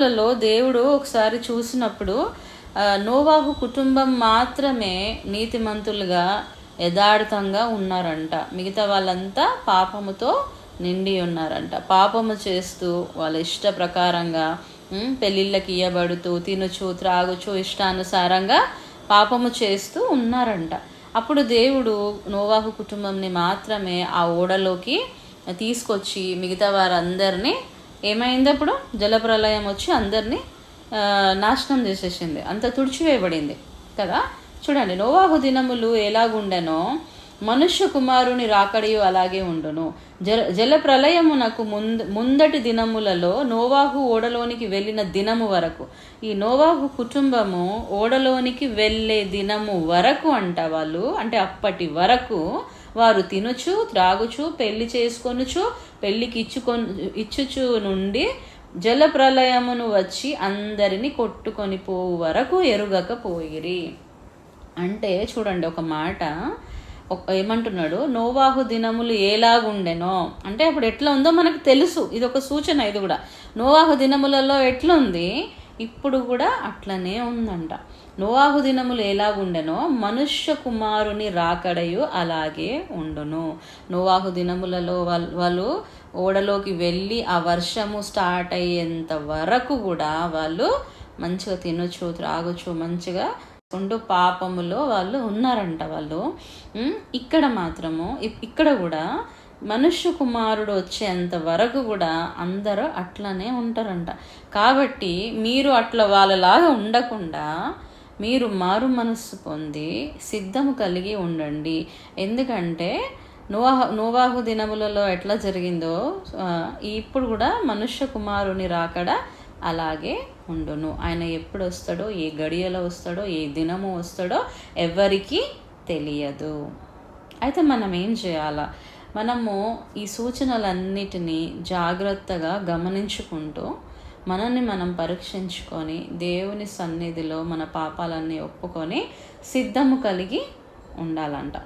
లలో దేవుడు ఒకసారి చూసినప్పుడు నోవాహు కుటుంబం మాత్రమే నీతిమంతులుగా యథార్థంగా ఉన్నారంట. మిగతా వాళ్ళంతా పాపముతో నిండి ఉన్నారంట. పాపము చేస్తూ వాళ్ళ ఇష్ట ప్రకారంగా పెళ్ళిళ్ళకి ఇయ్యబడుతూ తినుచు త్రాగుచు ఇష్టానుసారంగా పాపము చేస్తూ ఉన్నారంట. అప్పుడు దేవుడు నోవాహు కుటుంబంని మాత్రమే ఆ ఓడలోకి తీసుకొచ్చి మిగతా వారందరినీ ఏమైంది అప్పుడు? జలప్రలయం వచ్చి అందరినీ నాశనం చేసేసింది. అంత తుడిచివేయబడింది. కదా? చూడండి నోవాహు దినములు ఎలాగుండెనో మనుష్య కుమారుని రాకడియు అలాగే ఉండును. జల జల ప్రళయమునకు ముంద ముందటి దినములలో నోవాహు ఓడలోనికి వెళ్ళిన దినము వరకు. ఈ నోవాహు కుటుంబము ఓడలోనికి వెళ్ళే దినము వరకు అంట వాళ్ళు అంటే అప్పటి వరకు వారు తినుచు త్రాగుచు పెళ్ళి చేసుకొనుచు పెళ్ళికి ఇచ్చుకొని ఇచ్చుచు నుండి జల ప్రళయమును వచ్చి అందరిని కొట్టుకొని పోవు వరకు ఎరుగకపోయిరి అంటే చూడండి ఒక మాట ఏమంటున్నాడు నోవాహు దినములు ఎలాగుండెనో. అంటే అప్పుడు ఎట్లా ఉందో మనకు తెలుసు. ఇది ఒక సూచన ఇది కూడా. నోవాహు దినములలో ఎట్లుంది? ఇప్పుడు కూడా అట్లనే ఉందంట. నోవాహు దినములు ఎలాగుండెనో మనుష్య కుమారుని రాకడయు అలాగే ఉండును. నోవాహు దినములలో వాళ్ళు ఓడలోకి వెళ్ళి ఆ వర్షము స్టార్ట్ అయ్యేంత వరకు కూడా వాళ్ళు మంచిగా తినొచ్చు త్రాగొచ్చు మంచిగా ఉండు పాపములో వాళ్ళు ఉన్నారంట వాళ్ళు. ఇక్కడ మాత్రము ఇక్కడ కూడా మనుష్య కుమారుడు వచ్చేంత వరకు కూడా అందరూ అట్లనే ఉంటారంట. కాబట్టి మీరు అట్లా వాళ్ళలాగా ఉండకుండా మీరు మారు మనస్సు పొంది సిద్ధము కలిగి ఉండండి. ఎందుకంటే నోవాహు నోవాహు దినములలో ఎట్లా జరిగిందో ఇప్పుడు కూడా మనుష్య కుమారుని రాకడ అలాగే ఉండును. ఆయన ఎప్పుడు వస్తాడో ఏ గడియలో వస్తాడో ఏ దినము వస్తాడో ఎవరికీ తెలియదు. అయితే మనం ఏం చేయాలా? మనము ఈ సూచనలన్నిటినీ జాగ్రత్తగా గమనించుకుంటూ మనల్ని మనం పరీక్షించుకొని దేవుని సన్నిధిలో మన పాపాలన్నీ ఒప్పుకొని సిద్ధము కలిగి ఉండాలంట.